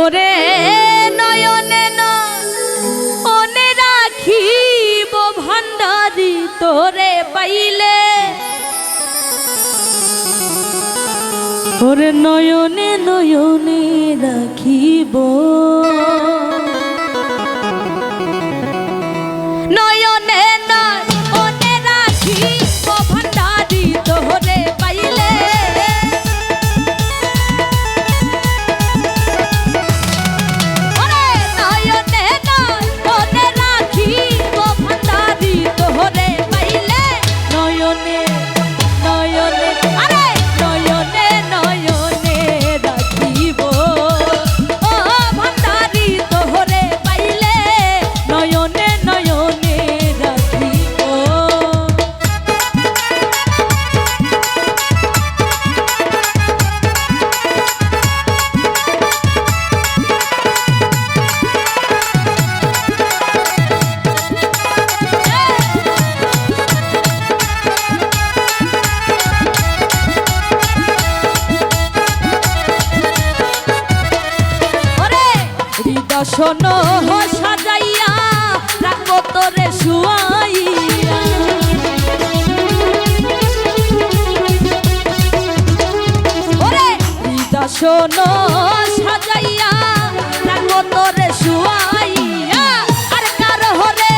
ওরে নয়নে নয়নে রাখিব ভান্ডারি তোরে পাইলে। ওরে নয়নে নয়নে রাখিব সাজাইয়া রাখো তোরে সাজাইয়া তোরে শুয়াইয়া। আর কার হরে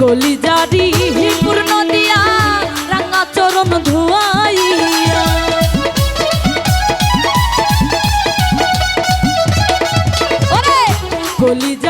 কলিজারি পূর্ণ দিয়া রাঙা চরণ ধোয়াইয়া। কলিজা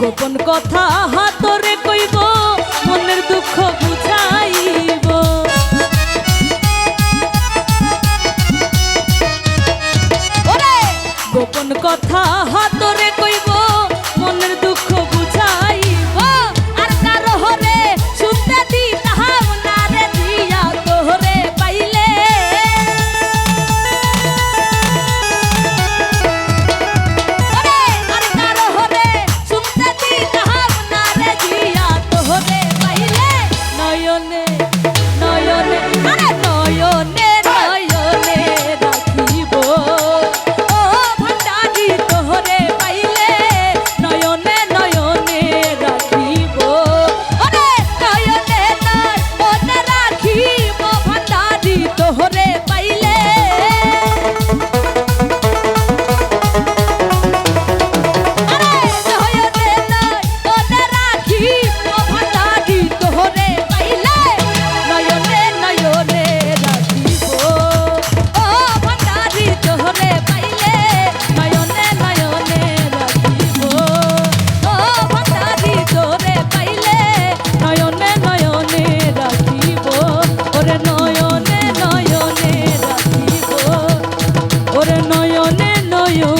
গোপন কথা হাতরে কইব মনের দুঃখ বুঝাইব। গোপন কথা হাতরে নয়নে নয়ন